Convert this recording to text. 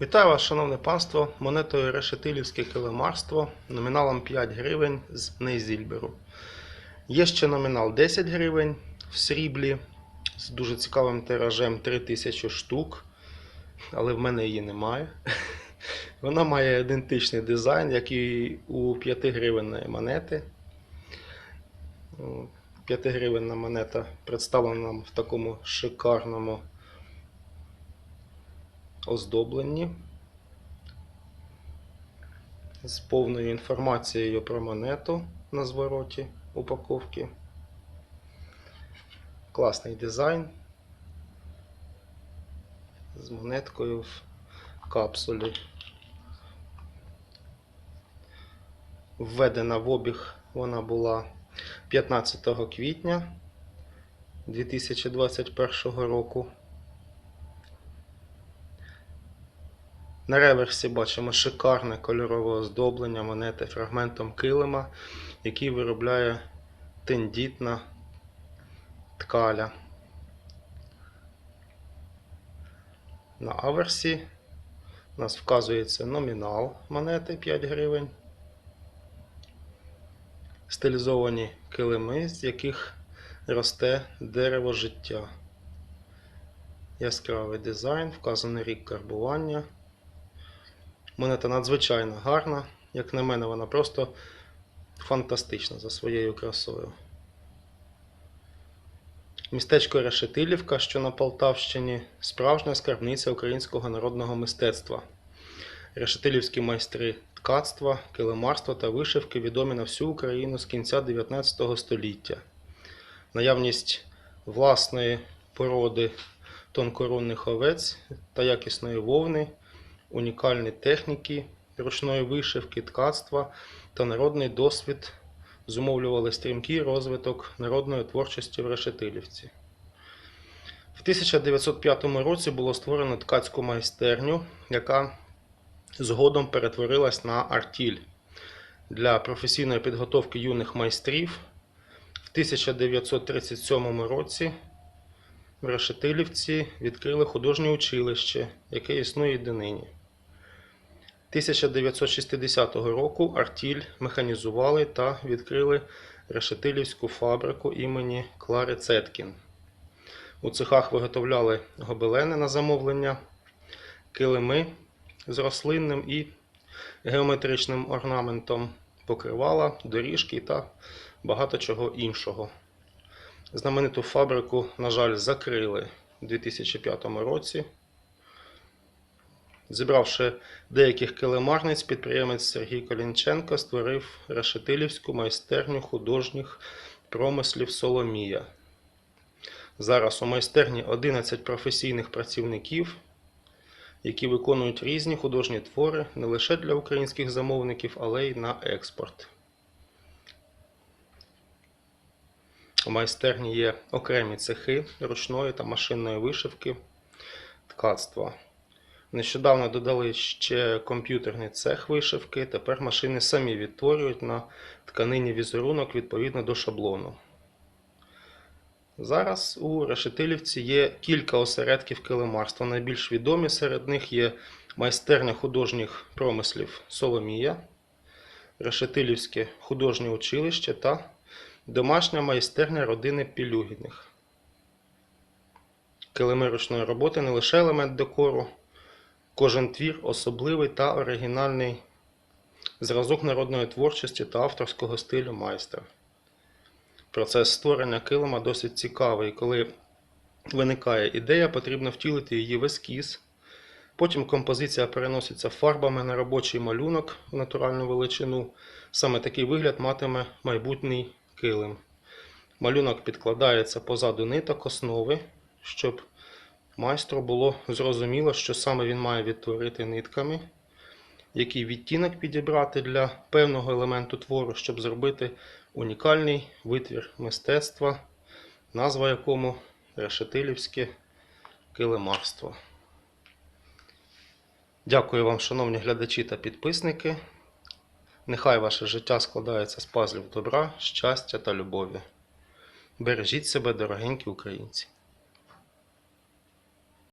Вітаю вас, шановне панство, монетою Решетилівське килимарство номіналом 5 гривень з Нейзільберу. Є ще номінал 10 гривень в сріблі з дуже цікавим тиражем 3000 штук, але в мене її немає. Вона має ідентичний дизайн, як і у 5 гривенної монети. 5 гривенна монета представлена нам в такому шикарному оздобленні з повною інформацією про монету на звороті упаковки. Класний дизайн з монеткою в капсулі. Введена в обіг вона була 15 квітня 2021 року. На реверсі бачимо шикарне кольорове оздоблення монети фрагментом килима, який виробляє тендітна ткаля. На аверсі у нас вказується номінал монети 5 гривень. Стилізовані килими, з яких росте дерево життя. Яскравий дизайн, вказаний рік карбування. Монета надзвичайно гарна. Як на мене, вона просто фантастична за своєю красою. Містечко Решетилівка, що на Полтавщині, справжня скарбниця українського народного мистецтва. Решетилівські майстри ткацтва, килимарства та вишивки відомі на всю Україну з кінця 19 століття. Наявність власної породи тонкорунних овець та якісної вовни унікальні техніки ручної вишивки, ткацтва та народний досвід зумовлювали стрімкий розвиток народної творчості в Решетилівці. В 1905 році було створено ткацьку майстерню, яка згодом перетворилась на артіль для професійної підготовки юних майстрів. В 1937 році в Решетилівці відкрили художнє училище, яке існує і донині. 1960 року Артіль механізували та відкрили Решетилівську фабрику імені Клари Цеткін. У цехах виготовляли гобелени на замовлення, килими з рослинним і геометричним орнаментом, покривала, доріжки та багато чого іншого. Знамениту фабрику, на жаль, закрили у 2005 році. Зібравши деяких килимарниць, підприємець Сергій Колінченко створив Решетилівську майстерню художніх промислів Соломія. Зараз у майстерні 11 професійних працівників, які виконують різні художні твори не лише для українських замовників, але й на експорт. У майстерні є окремі цехи ручної та машинної вишивки ткацтва. Нещодавно додали ще комп'ютерний цех вишивки. Тепер машини самі відтворюють на тканині візерунок відповідно до шаблону. Зараз у Решетилівці є кілька осередків килимарства. Найбільш відомі серед них є майстерня художніх промислів Соломія, Решетилівське художнє училище та домашня майстерня родини Пілюгіних. Килими ручної роботи не лише елемент декору. Кожен твір особливий та оригінальний зразок народної творчості та авторського стилю майстра. Процес створення килима досить цікавий. Коли виникає ідея, потрібно втілити її в ескіз. Потім композиція переноситься фарбами на робочий малюнок в натуральну величину. Саме такий вигляд матиме майбутній килим. Малюнок підкладається позаду ниток основи, щоб майстру було зрозуміло, що саме він має відтворити нитками, який відтінок підібрати для певного елементу твору, щоб зробити унікальний витвір мистецтва, назва якому Решетилівське килимарство. Дякую вам, шановні глядачі та підписники. Нехай ваше життя складається з пазлів добра, щастя та любові. Бережіть себе, дорогенькі українці!